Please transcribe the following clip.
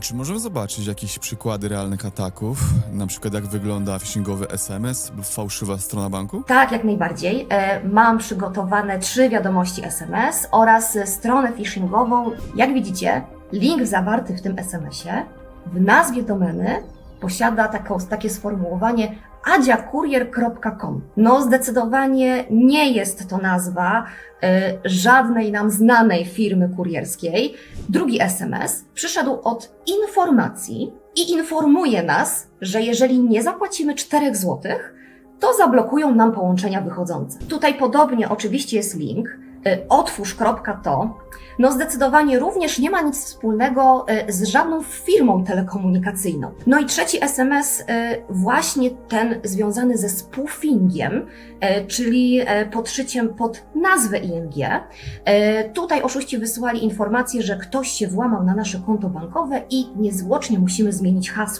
Czy możemy zobaczyć jakieś przykłady realnych ataków? Na przykład jak wygląda phishingowy SMS lub fałszywa strona banku? Tak, jak najbardziej. E, Mam przygotowane trzy wiadomości SMS oraz stronę phishingową. Jak widzicie, link zawarty w tym SMS-ie w nazwie domeny posiada taką, takie sformułowanie adziakurier.com. No, zdecydowanie nie jest to nazwa e, żadnej nam znanej firmy kurierskiej. Drugi SMS przyszedł od informacji i informuje nas, że jeżeli nie zapłacimy 4 złotych, to zablokują nam połączenia wychodzące. Tutaj podobnie oczywiście jest link y, otwórz.to. No zdecydowanie również nie ma nic wspólnego y, z żadną firmą telekomunikacyjną. No i trzeci SMS, y, właśnie ten związany ze spoofingiem, y, czyli podszyciem pod nazwę ING. Tutaj oszuści wysyłali informację, że ktoś się włamał na nasze konto bankowe i niezwłocznie musimy zmienić hasło.